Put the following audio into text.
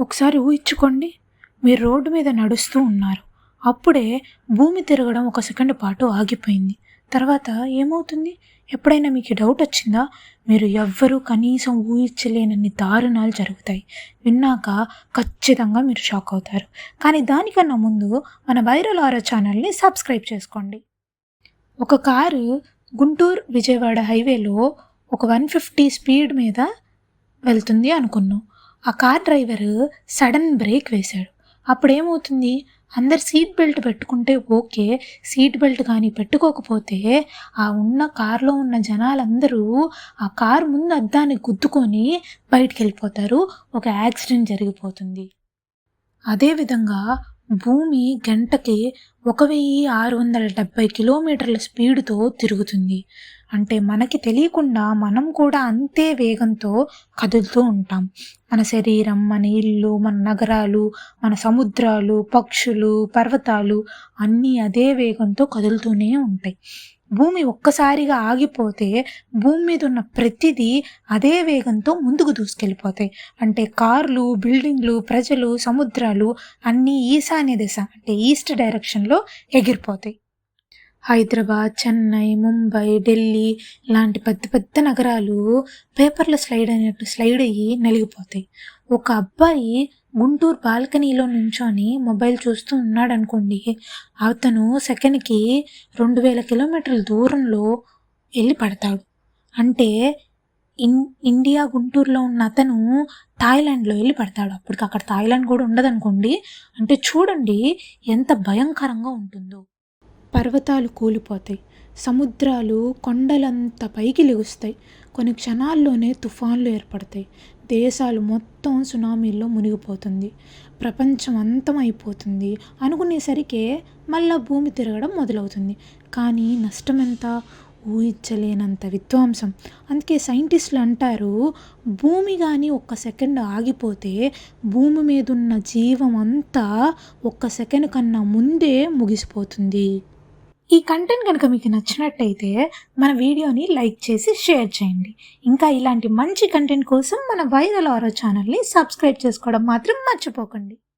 ఒకసారి ఊహించుకోండి మీరు రోడ్డు మీద నడుస్తూ ఉన్నారు. అప్పుడే భూమి తిరగడం ఒక సెకండ్ పాటు ఆగిపోయింది. తర్వాత ఏమవుతుంది? ఎప్పుడైనా మీకు డౌట్ వచ్చిందా? మీరు ఎవ్వరూ కనీసం ఊహించలేనన్ని దారుణాలు జరుగుతాయి. విన్నాక ఖచ్చితంగా మీరు షాక్ అవుతారు. కానీ దానికన్నా ముందు మన వైరల్ ఆరో ఛానల్ని సబ్స్క్రైబ్ చేసుకోండి. ఒక కారు గుంటూరు విజయవాడ హైవేలో ఒక వన్ ఫిఫ్టీ స్పీడ్ మీద వెళ్తుంది అనుకున్నాం. ఆ కార్ డ్రైవర్ సడన్ బ్రేక్ వేశాడు. అప్పుడేమవుతుంది? అందరు సీట్ బెల్ట్ పెట్టుకుంటే ఓకే సీట్ బెల్ట్ కానీ పెట్టుకోకపోతే ఆ ఉన్న కారులో ఉన్న జనాలందరూ ఆ కారు ముందు అద్దాన్ని గుద్దుకొని బయటికి వెళ్ళిపోతారు ఒక యాక్సిడెంట్ జరిగిపోతుంది. అదేవిధంగా భూమి గంటకి ఒక వెయ్యి ఆరు వందల డెబ్బై కిలోమీటర్ల స్పీడ్తో తిరుగుతుంది. అంటే మనకి తెలియకుండా మనం కూడా అంతే వేగంతో కదులుతూ ఉంటాం. మన శరీరం మన ఇల్లు మన నగరాలు మన సముద్రాలు పక్షులు పర్వతాలు అన్నీ అదే వేగంతో కదులుతూనే ఉంటాయి. భూమి ఒక్కసారిగా ఆగిపోతే భూమి మీద ఉన్న ప్రతిదీ అదే వేగంతో ముందుకు దూసుకెళ్ళిపోతాయి. అంటే కార్లు బిల్డింగ్లు ప్రజలు సముద్రాలు అన్నీ ఈశాన్య దిశ అంటే ఈస్ట్ డైరెక్షన్లో ఎగిరిపోతాయి. హైదరాబాద్ చెన్నై ముంబై ఢిల్లీ లాంటి పెద్ద పెద్ద నగరాలు పేపర్లో స్లైడ్ అయినట్టు స్లైడ్ అయ్యి నలిగిపోతాయి. ఒక అబ్బాయి గుంటూరు బాల్కనీలో నుంచొని మొబైల్ చూస్తూ ఉన్నాడు అనుకోండి అతను సెకండ్కి రెండు వేల కిలోమీటర్ల దూరంలో వెళ్ళి పడతాడు. అంటే ఇన్ ఇండియా గుంటూరులో ఉన్న అతను థాయిలాండ్లో వెళ్ళి పడతాడు. అప్పటికి అక్కడ థాయిలాండ్ కూడా ఉండదనుకోండి అంటే చూడండి ఎంత భయంకరంగా ఉంటుందో. పర్వతాలు కూలిపోతాయి. సముద్రాలు కొండలంత పైకి లెగుస్తాయి. కొన్ని క్షణాల్లోనే తుఫాన్లు ఏర్పడతాయి. దేశాలు మొత్తం సునామీల్లో మునిగిపోతుంది. ప్రపంచం అంతమైపోతుంది. అనుకునేసరికే మళ్ళా భూమి తిరగడం మొదలవుతుంది. కానీ నష్టం ఎంత ఊహించలేనంత విధ్వంసం. అందుకే సైంటిస్టులు అంటారు భూమి కానీ ఒక్క సెకండ్ ఆగిపోతే భూమి మీద ఉన్న జీవం అంతా ఒక్క సెకండ్ కన్నా ముందే ముగిసిపోతుంది. ఈ కంటెంట్ కనుక మీకు నచ్చినట్టయితే మన వీడియోని లైక్ చేసి షేర్ చేయండి. ఇంకా ఇలాంటి మంచి కంటెంట్ కోసం మన వైరల్ ఆరో ఛానల్ని సబ్స్క్రైబ్ చేసుకోవడం మాత్రం మర్చిపోకండి.